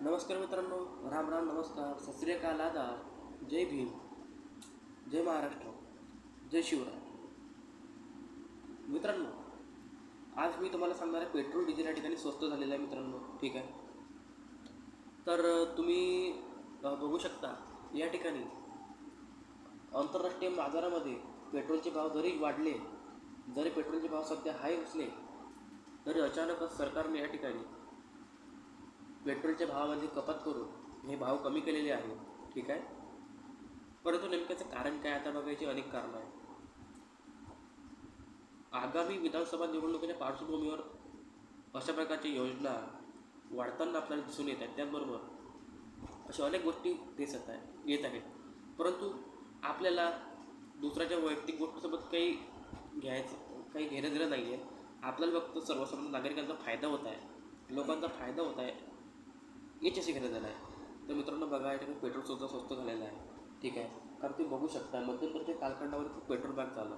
नमस्कार मित्रांनो राम राम नमस्कार. सत आदा जय भीम. जय महाराष्ट्र. जय शिवराय. मित्रांनो आज मी तुम्हाला सांगणार आहे पेट्रोल डिझेल या ठिकाणी स्वस्त झालेलं आहे मित्रांनो. ठीक आहे? तर तुम्ही बघू शकता या ठिकाणी आंतरराष्ट्रीय बाजारामध्ये पेट्रोलचे भाव जरी वाढले जरी पेट्रोलचे भाव सध्या हाय असले तरी अचानकच सरकारने या ठिकाणी पेट्रोलच्या भावामध्ये कपात करून हे भाव कमी केलेले आहे ठीक आहे? परंतु नेमक्याचं कारण काय आता बघायची अनेक कारणं आहेत. आगामी विधानसभा निवडणुकीच्या पार्श्वभूमीवर अशा प्रकारच्या योजना वाढताना आपल्याला दिसून येत आहेत त्याचबरोबर अशा अनेक गोष्टी दिसत आहे येत आहेत. परंतु आपल्याला दुसऱ्याच्या वैयक्तिक गोष्टीसोबत काही घ्यायचं काही घेणं देणं नाही आहे आपल्याला फक्त सर्वसामान्य नागरिकांचा फायदा होत आहे. लोकांचा फायदा होत आहे. याच्याशी घेण्यात आलं आहे तर मित्रांनो बघा या ठिकाणी पेट्रोलसुद्धा स्वस्त झालेलं आहे. ठीक आहे. कारण तुम्ही बघू शकता मध्यंतरच्या कालखंडामध्ये खूप पेट्रोल बँक चालू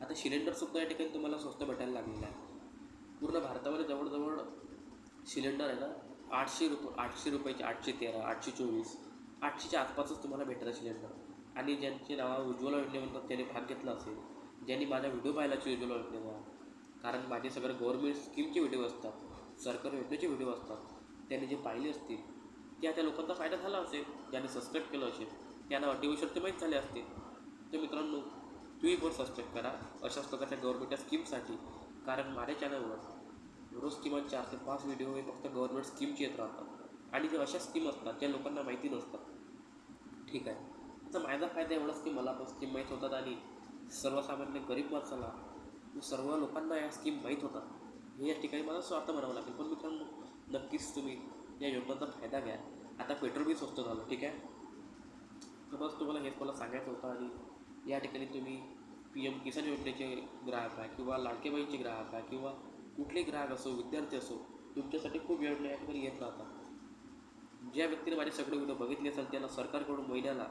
आता सिलेंडरसुद्धा या ठिकाणी तुम्हाला स्वस्त भेटायला लागलेलं आहे. पूर्ण भारतामध्ये जवळजवळ सिलेंडर आहे ना आठशे रुपये आठशे रुपयाचे आठशे तेरा आठशे चोवीस आठशेच्या आसपासच तुम्हाला भेटतात सिलेंडर. आणि ज्यांचे नाव उज्ज्वला म्हणतात त्यांनी भाग घेतला असेल. ज्यांनी माझा व्हिडिओ पाहिला असेल उज्ज्वला योजनेचा. कारण माझे सगळे गव्हर्मेंट स्कीमचे व्हिडिओ असतात सरकारी योजनेचे व्हिडिओ असतात. त्यांनी जे पाहिले असतील त्या त्या लोकांचा फायदा झाला असेल ज्यांनी सबस्क्राईब केलं असेल त्यांना अटी ते माहीत झाले असतील तर मित्रांनो तुम्ही पण सबस्क्राईब करा अशाच प्रकारच्या गव्हर्नमेंटच्या स्कीमसाठी कारण माझ्या चॅनलवर रोज किमान चार ते पाच व्हिडिओ हे फक्त गव्हर्नमेंट स्कीमचे येत राहतात. आणि जे अशा स्कीम असतात त्या लोकांना माहिती नसतात. ठीक आहे. तर माझा फायदा एवढाच की मला पण स्कीम माहीत होतात आणि सर्वसामान्य गरीब माणसाला सर्व लोकांना या स्कीम माहीत होतात. मी या ठिकाणी मला स्वार्थ म्हणावं लागेल पण मित्रांनो नक्कीच तुम्ही या योजनांचा फायदा घ्या. आता पेट्रोल बी स्वस्त झालं ठीक आहे? तर बस तुम्हाला हेच मला सांगायचं होतं आणि या ठिकाणी तुम्ही पी एम किसान योजनेचे ग्राहक आहे किंवा लाडकेबाईचे ग्राहक आहे किंवा कुठलेही ग्राहक असो विद्यार्थी असो तुमच्यासाठी खूप योजना या ठिकाणी येत राहतात. ज्या व्यक्तीने माझे सगळे व्हिडिओ बघितले असेल त्याला सरकारकडून महिन्याला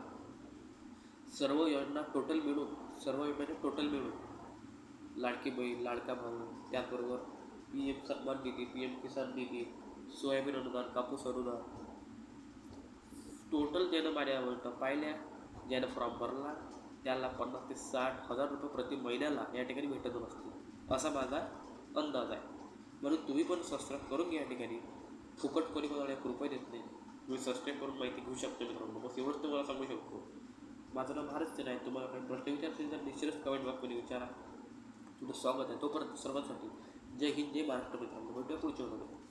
सर्व योजना टोटल मिळून सर्व योजना टोटल मिळून लाडकी बहीण लाडका भाऊ त्याचबरोबर पी एम सन्मान निधी पी एम किसान निधी सोयाबीन अनुदान कापूस अनुदान टोटल ज्यानं माझ्या आवडतं पाहिल्या ज्यानं फॉर्म भरला त्याला पन्नास ते साठ हजार रुपये प्रति महिन्याला या ठिकाणी भेटत असतील असा माझा अंदाज आहे म्हणून तुम्ही पण सबस्क्राईब करून घ्या या ठिकाणी फुकट कोणी कोणाला एक रुपये देत नाही तुम्ही सबस्क्राईब करून माहिती घेऊ शकतो मित्रांनो बस एवढंच तुम्हाला सांगू शकतो माझं नाव भारत सेना आहे तुम्हाला काही प्रश्न विचारतील तर निश्चितच कमेंट बॉक्समध्ये विचारा तुमचं स्वागत आहे तोपर्यंत सर्वांसाठी जय हिंद जय महाराष्ट्र मित्रांनो. भेटूया पुढच्या व्हिडिओमध्ये.